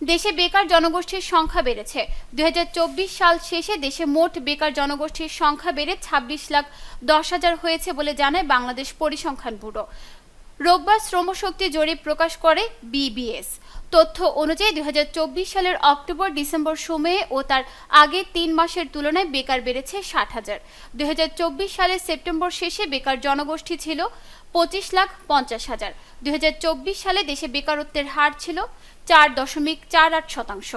দেশে বেকার জনগোষ্ঠীর সংখ্যা বেড়েছে। দুই হাজার চব্বিশ সাল শেষে দেশে মোট বেকার জনগোষ্ঠীর সংখ্যা বেড়ে ছাব্বিশ লাখ দশ হাজার হয়েছে বলে জানায় বাংলাদেশ পরিসংখ্যান ব্যুরো। রোববার শ্রমশক্তি জরিপ প্রকাশ করে বিবিএস। তথ্য অনুযায়ী দুই হাজার চব্বিশ সালের অক্টোবর, ডিসেম্বর সময়ে ও তার আগে তিন মাসের তুলনায় বেকার বেড়েছে ষাট হাজার। দুই সালের সেপ্টেম্বর শেষে বেকার জনগোষ্ঠী ছিল পঁচিশ লাখ পঞ্চাশ হাজার। দুই সালে দেশে বেকারত্বের হার ছিল চার দশমিক চার আট শতাংশ।